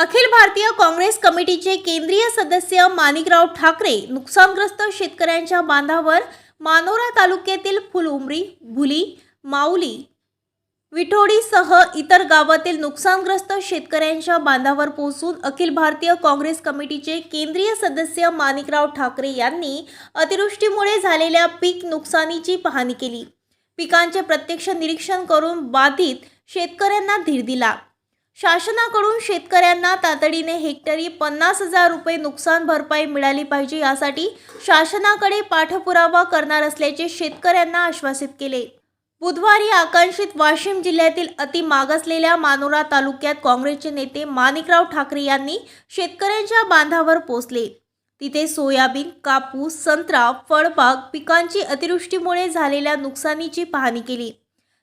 अखिल भारतीय काँग्रेस कमिटीचे केंद्रीय सदस्य माणिकराव ठाकरे नुकसानग्रस्त शेतकऱ्यांच्या बांधावर मानोरा तालुक्यातील फुलउमरी भुली माऊली विठोडीसह इतर गावातील नुकसानग्रस्त शेतकऱ्यांच्या बांधावर पोहोचून अखिल भारतीय काँग्रेस कमिटीचे केंद्रीय सदस्य माणिकराव ठाकरे यांनी अतिवृष्टीमुळे झालेल्या पीक नुकसानीची पाहणी केली. पिकांचे प्रत्यक्ष निरीक्षण करून बाधित शेतकऱ्यांना धीर दिला. शासनाकडून शेतकऱ्यांना तातडीने हेक्टरी पन्नास हजार रुपये नुकसान भरपाई मिळाली पाहिजे यासाठी शासनाकडे पाठपुरावा करणार असल्याचे शेतकऱ्यांना आश्वासित केले. बुधवारी आकांक्षित वाशिम जिल्ह्यातील अति मागासलेल्या मानोरा तालुक्यात काँग्रेसचे नेते माणिकराव ठाकरे यांनी शेतकऱ्यांच्या बांधावर पोचले तिथे सोयाबीन कापूस संत्रा फळबाग पिकांची अतिवृष्टीमुळे झालेल्या नुकसानीची पाहणी केली.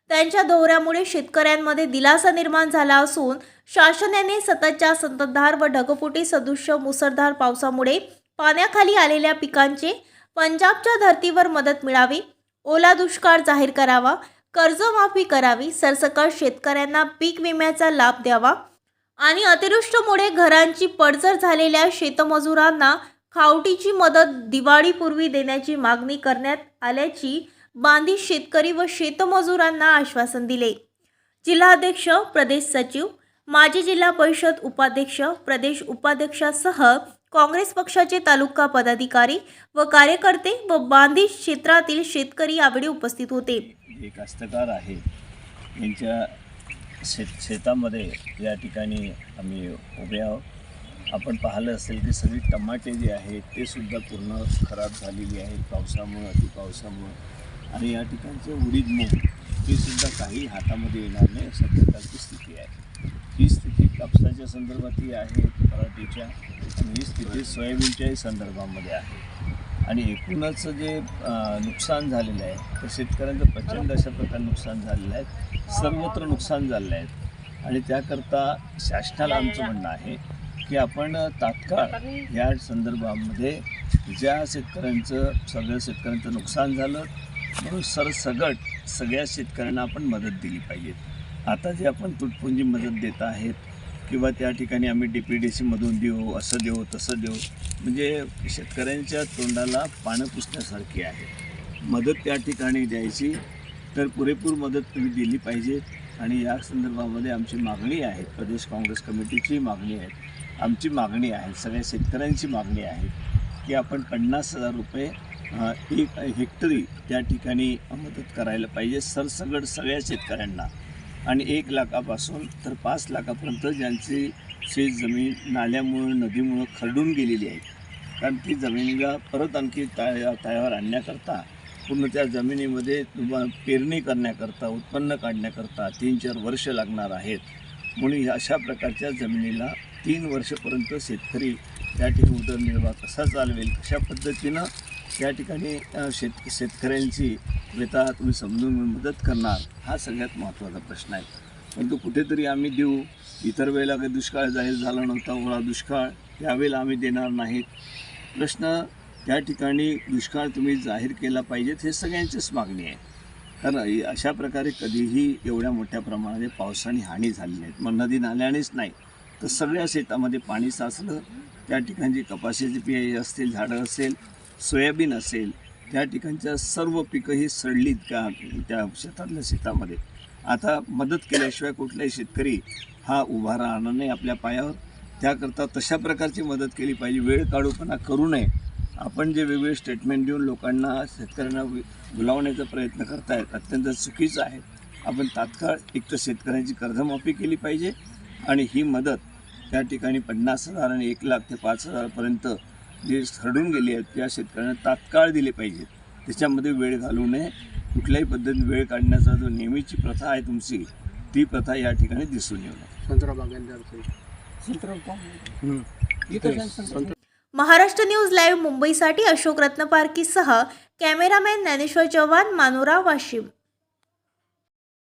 त्यांच्या दौऱ्यामुळे शेतकऱ्यांमध्ये दिलासा निर्माण झाला असून शासनाने सततच्या संततधार व ढगफुटी सदृश्य मुसळधार पावसामुळे पाण्याखाली आलेल्या पिकांचे पंजाबच्या धर्तीवर मदत मिळावी ओला दुष्काळ जाहीर करावा कर्जमाफी करावी सरसकट शेतकऱ्यांना पीक विम्याचा लाभ द्यावा आणि अतिवृष्टीमुळे घरांची पडझड झालेल्या शेतमजुरांना खावटीची मदत दिवाळीपूर्वी देण्याची मागणी करण्यात आल्याची बांधित शेतकरी व शेतमजुरांना आश्वासन दिले. जिल्हाध्यक्ष प्रदेश सचिव माजी जिल्हा परिषद उपाध्यक्ष प्रदेश उपाध्यक्षासह काँग्रेस पक्षाचे तालुका पदाधिकारी व कार्यकर्ते व बांधित क्षेत्रातील शेतकरी यावेळी उपस्थित होते. जे कास्तकार आहे यांच्या शेत शेतामध्ये या ठिकाणी आम्ही उभे आहोत. आपण पाहिलं असेल की सगळी टमाटे जे आहेत ते सुद्धा पूर्ण खराब झालेली आहेत. पावसामुळं अतिपावसामुळं. आणि या ठिकाणचं उडीद मूग हे सुद्धा काही हातामध्ये येणार नाही अशा स्थिती आहे. ही स्थिती कापसाच्या संदर्भातही आहे पराठीच्या आणि ही स्थिती सोयाबीनच्याही संदर्भामध्ये आहे. आणि एकूणच जे नुकसान झालेलं आहे तर शेतकऱ्यांचं प्रचंड अशा प्रकारे नुकसान झालेलं आहे. सर्वत्र नुकसान झालेलं आहे. आणि त्याकरता शासनाला आमचं म्हणणं आहे की आपण तात्काळ या संदर्भामध्ये ज्या शेतकऱ्यांचं सगळ्या शेतकऱ्यांचं नुकसान झालं म्हणून सरसगट सगळ्या शेतकऱ्यांना आपण मदत दिली पाहिजे. आता जे आपण तुटपुंजी मदत देत आहेत किंवा त्या ठिकाणी आम्ही डी पी डी सीमधून देऊ असं देऊ तसं देऊ म्हणजे शेतकऱ्यांच्या तोंडाला पानं पुसण्यासारखी आहे. मदत त्या ठिकाणी द्यायची तर पुरेपूर मदत तुम्ही दिली पाहिजे आणि या संदर्भामध्ये आमची मागणी आहे प्रदेश काँग्रेस कमिटीची मागणी आहे. आमची मागणी आहे सगळ्या शेतकऱ्यांची मागणी आहे की आपण पन्नास हजार रुपये एक हेक्टरी त्या ठिकाणी मदत करायला पाहिजे सरसगड सगळ्या शेतकऱ्यांना. आणि एक लाखापासून तर पाच लाखापर्यंत ज्यांची शेतजमीन नाल्यामुळं नदीमुळं खरडून गेलेली आहे. कारण ती जमिनीला परत आणखी ताया तयावर आणण्याकरता पूर्ण त्या जमिनीमध्ये तुम्हा पेरणी करण्याकरता उत्पन्न काढण्याकरता तीन चार वर्ष लागणार आहेत. म्हणून अशा प्रकारच्या जमिनीला तीन वर्षपर्यंत शेतकरी त्या ठिकाणी उदरनिर्वाह कसा चालवेल कशा पद्धतीनं त्या ठिकाणी शेत शेतकऱ्यांची व्यथा तुम्ही समजून घेऊन मदत करणार हा सगळ्यात महत्त्वाचा प्रश्न आहे. परंतु कुठेतरी आम्ही देऊ. इतर वेळेला काही दुष्काळ जाहीर झाला नव्हता ओळा दुष्काळ यावेळेला आम्ही देणार नाहीत. प्रश्न त्या ठिकाणी दुष्काळ तुम्ही जाहीर केला पाहिजेत हे सगळ्यांचीच मागणी आहे. कारण अशा प्रकारे कधीही एवढ्या मोठ्या प्रमाणामध्ये पावसाने हानी झाली नाही मग नदी नाल्यानेच नाही तर सगळ्या शेतामध्ये पाणी साचलं. त्या ठिकाणची कपाशीची पी असतील झाडं असेल सोयाबीन असेल त्या ठिकाणच्या सर्व पिकं ही सडलीत का त्या शेतातल्या शेतामध्ये? आता मदत केल्याशिवाय कुठलाही शेतकरी हा उभा राहणार नाही आपल्या पायावर. त्याकरता तशा प्रकारची मदत केली पाहिजे. वेळ काढूपणा करू नये. आपण जे वेगवेगळे स्टेटमेंट देऊन लोकांना शेतकऱ्यांना बुलावण्याचा प्रयत्न करतायत अत्यंत चुकीचं आहे. आपण तात्काळ एक तर शेतकऱ्यांची कर्जमाफी केली पाहिजे आणि ही मदत त्या ठिकाणी पन्नास हजार आणि एक लाख ते पाच हजारपर्यंत जे सरडून गेली आहेत त्या शेतकऱ्यांना तात्काळ दिले पाहिजेत त्याच्यामध्ये वेळ घालू नये. कुठल्याही पद्धतीने वेळ काढण्याचा जो नेहमीची प्रथा आहे तुमची ती प्रथा या ठिकाणी दिसून येऊ महाराष्ट्र न्यूज लाईव्ह मुंबईसाठी अशोक रत्नपारकीसह कॅमेरामॅन ज्ञानेश्वर चव्हाण मानोरा वाशिम.